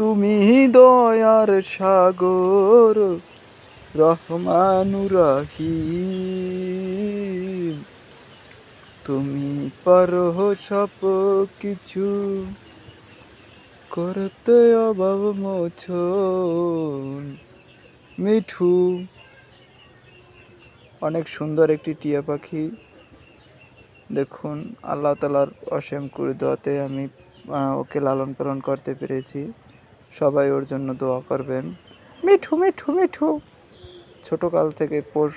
তুমি দয়ার সাগর রহমানুর রহিম তুমি পারো সব কিছু করতে অভাব মোচন মিঠু, অনেক সুন্দর একটি টিয়া পাখি। দেখুন, আল্লাহ তালার অসীম করে আমি ওকে লালন পালন করতে পেরেছি। সবাই ওর জন্য দোয়া করবেন। মিঠু মিঠু মিঠু। ছোটকাল থেকে পোষ,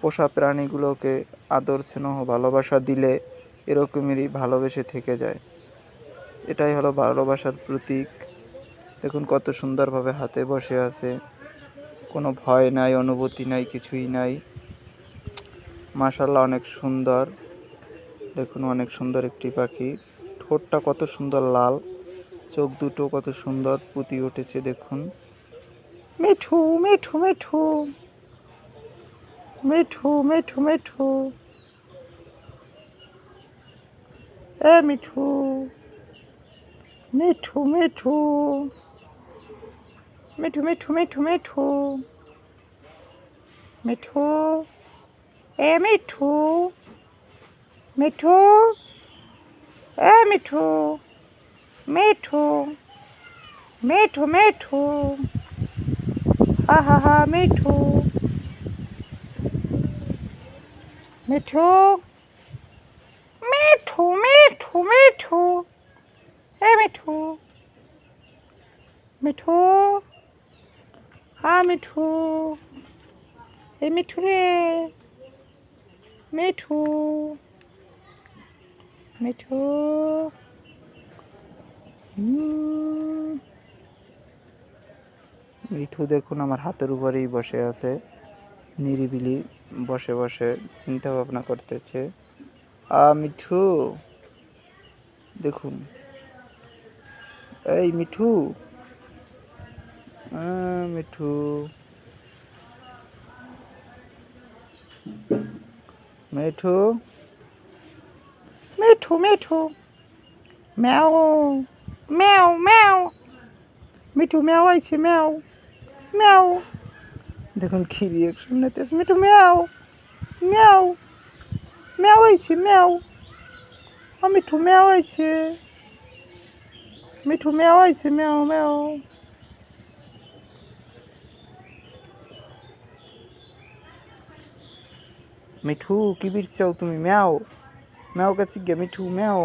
পোষা প্রাণীগুলোকে আদর, স্নেহ, ভালোবাসা দিলে এরকমেরই ভালোবেসে থেকে যায়। এটাই হলো ভালোবাসার প্রতীক। দেখুন কত সুন্দরভাবে হাতে বসে আছে। কোনো ভয় নাই, অনুভূতি নাই, কিছুই নাই। মাশাল্লাহ অনেক সুন্দর। দেখুন অনেক সুন্দর একটি পাখি। ঠোঁটটা কত সুন্দর লাল। চোখ দুটো কত সুন্দর পুঁতি উঠেছে, দেখুন। মিঠু মিঠু মিঠু। মিঠু মিঠু মিঠু। এ, মিঠু। মিঠু মিঠু। মিঠু মিঠু মিঠু মিঠু। মিঠু। এ, মিঠু। মিঠু। এ, মিঠু। मीठू मीठू मीठू। हा हा हा, मीठू। मीठू मीठू मीठू मीठू। हे मीठू मीठू। हा, मीठू। हे मीठू रे। मीठू मीठू। মিঠু দেখুন, আমার হাতের উপরেই বসে আছে। নিরিবিলি বসে বসে চিন্তা ভাবনা করতেছে। আ, মিঠু। দেখুন। এই, মিঠু। মিঠু। মিঠু। মিঠু মিঠু। ম্যাও। ম্যাও ম্যাও মিঠু ম্যাও আইছে ম্যাও ম্যাও দেখুন কি রিয়েকশন নিতেছে। মিঠু ম্যাও ম্যাও ম্যাও আইছে ম্যাও ও মিঠু ম্যাও আইছে। মিঠু ম্যাও আইছে ম্যাও ম্যাও মিঠু, কি বিরচাও তুমি? ম্যাও ম্যাও কাছে গিয়ে মিঠু ম্যাও